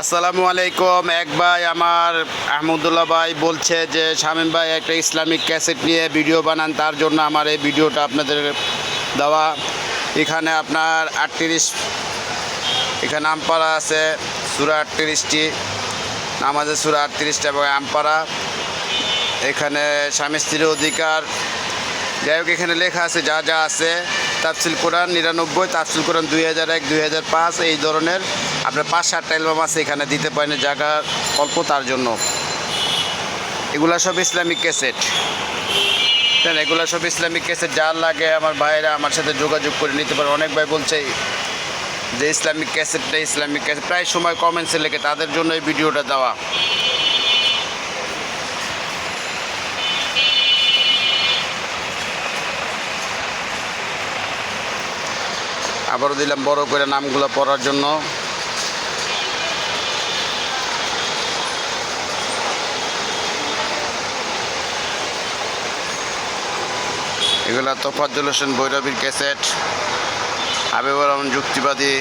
আসসালামু আলাইকুম। এক ভাই আমার আহমদুল্লাহ ভাই বলছে যে, শামীম ভাই একটা ইসলামিক ক্যাসেট নিয়ে ভিডিও বানান, তার জন্য আমার এই ভিডিওটা আপনাদের দেওয়া। এখানে আপনার আটত্রিশ, এখানে আমপাড়া আছে, সুরা আটত্রিশটি, নামাজের সুরা আটত্রিশটা এবং আমপাড়া। এখানে স্বামী স্ত্রীর অধিকার যাই হোক, এখানে লেখা আছে, যা যা আছে, তাফসিল কোরআন নিরানব্বই, তাফসিল কোরআন দুই হাজার এক, দুই হাজার পাঁচ, এই ধরনের আপনার পাঁচ, সাতটা অ্যালবাম আছে এখানে দিতে পারেন, জায়গা অল্প তার জন্য। এগুলা সব ইসলামিক ক্যাসেট। হ্যাঁ এগুলো সব ইসলামিক ক্যাসেট যার লাগে আমার ভাইরা আমার সাথে যোগাযোগ করে নিতে পারে। অনেক ভাই বলছে যে ইসলামিক ক্যাসেটটা ইসলামিক ক্যাসেট। প্রায় সময় কমেন্টসে লেখে, তাদের জন্য এই ভিডিওটা দেওয়া। আবারও দিলাম বড় করে নামগুলো পড়ার জন্য। এগুলা তোফাজ্জুল হোসেন বৈরবীর ক্যাসেট। হাবিবুর রহমান যুক্তিবাদী